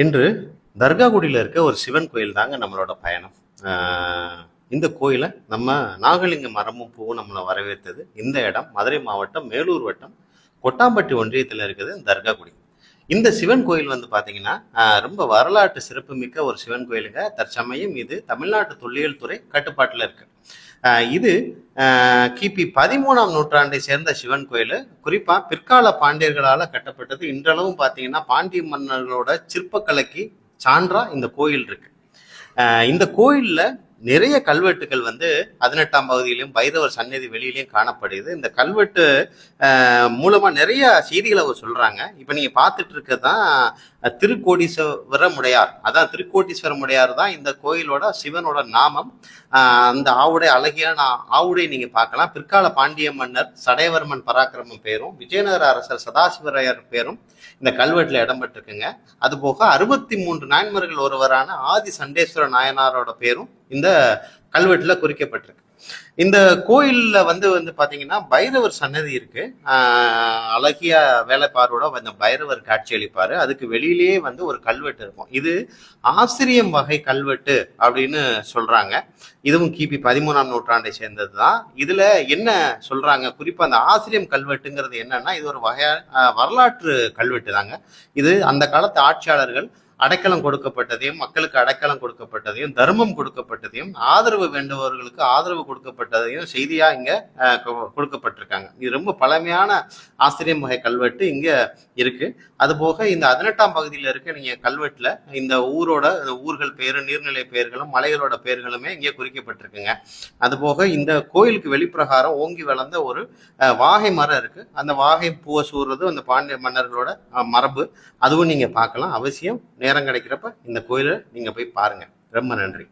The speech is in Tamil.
இன்று தர்காகுடியில் இருக்க ஒரு சிவன் கோயில் தாங்க நம்மளோட பயணம். இந்த கோயிலை நம்ம நாகலிங்க மரமும் பூவும் நம்மளை வரவேற்றது. இந்த இடம் மதுரை மாவட்டம் மேலூர் வட்டம் கொட்டாம்பட்டி ஒன்றியத்தில் இருக்குது தர்காகுடி. இந்த சிவன் கோயில் வந்து பார்த்தீங்கன்னா ரொம்ப வரலாற்று சிறப்புமிக்க ஒரு சிவன் கோயிலுங்க. தற்சமயம் இது தமிழ்நாட்டு தொல்லியல் துறை கட்டுப்பாட்டில் இருக்கு. இது கிபி பதிமூணாம் நூற்றாண்டை சேர்ந்த சிவன் கோயில் குறிப்பா பிற்கால பாண்டியர்களால கட்டப்பட்டது. இன்றளவும் பார்த்தீங்கன்னா பாண்டிய மன்னர்களோட சிற்பக்கலைக்கு சான்றா இந்த கோயில் இருக்கு. இந்த கோயில்ல நிறைய கல்வெட்டுகள் வந்து பதினெட்டாம் பகுதியிலும் பைரவர் சந்நிதி வெளியிலையும் காணப்படுது. இந்த கல்வெட்டு மூலமாக மூலமா நிறைய செய்திகளை அவர் சொல்றாங்க. இப்ப நீங்க பார்த்துட்டு இருக்கதான் திருக்கோடீஸ்வர முடையார். அதான் திருக்கோட்டீஸ்வரமுடையார் தான் இந்த கோயிலோட சிவனோட நாமம். அந்த ஆவுடை அழகியான ஆவுடை நீங்க பார்க்கலாம். பிற்கால பாண்டிய மன்னர் சடையவர்மன் பராக்கிரமம் பேரும் விஜயநகர அரசர் சதாசிவராயர் பேரும் இந்த கல்வெட்டுல இடம்பெற்றிருக்குங்க. அது போக அறுபத்தி மூன்று நாயன்மர்கள் ஒருவரான ஆதி சண்டேஸ்வர நாயனாரோட பேரும் இந்த கல்வெட்டுல குறிக்கப்பட்டிருக்கு. இந்த கோயில்ல வந்து வந்து பாத்தீங்கன்னா பைரவர் சன்னதி இருக்கு. ஆஹ் அழகிய வேலைப்பாரோட அந்த பைரவர் காட்சி அளிப்பாரு. அதுக்கு வெளியிலேயே வந்து ஒரு கல்வெட்டு இருக்கும். இது ஆசிரியம் வகை கல்வெட்டு அப்படின்னு சொல்றாங்க. இதுவும் கிபி பதிமூணாம் நூற்றாண்டை சேர்ந்தது தான் இதுல என்ன சொல்றாங்க? குறிப்பா அந்த ஆசிரியம் கல்வெட்டுங்கிறது என்னன்னா இது ஒரு வகையான வரலாற்று கல்வெட்டு தாங்க இது அந்த காலத்து ஆட்சியாளர்கள் அடைக்கலம் கொடுக்கப்பட்டதையும் மக்களுக்கு அடைக்கலம் கொடுக்கப்பட்டதையும் தர்மம் கொடுக்கப்பட்டதையும் ஆதரவு வேண்டுபவர்களுக்கு ஆதரவு கொடுக்கப்பட்டதையும் செய்தியா இங்க அஹ், கொடுக்கப்பட்டிருக்காங்க. இது ரொம்ப பழமையான ஆசிரியம் வகை கல்வெட்டு இங்க இருக்கு. அது போக இந்த பதினெட்டாம் பகுதியில் இருக்க நீங்க கல்வெட்டுல இந்த ஊரோட ஊர்கள் பேரு நீர்நிலை பெயர்களும் மலைகளோட பெயர்களுமே இங்கே குறிக்கப்பட்டிருக்குங்க. அது போக இந்த கோயிலுக்கு வெளிப்பிரகாரம் ஓங்கி வளர்ந்த ஒரு வாகை மரம் இருக்கு. அந்த வாகை பூவை சூடுறது அந்த பாண்டிய மன்னர்களோட மரபு. அதுவும் நீங்க பார்க்கலாம். அவசியம் நேரம் கிடைக்கிறப்ப இந்த கோயிலை நீங்க போய் பாருங்க. ரொம்ப நன்றி.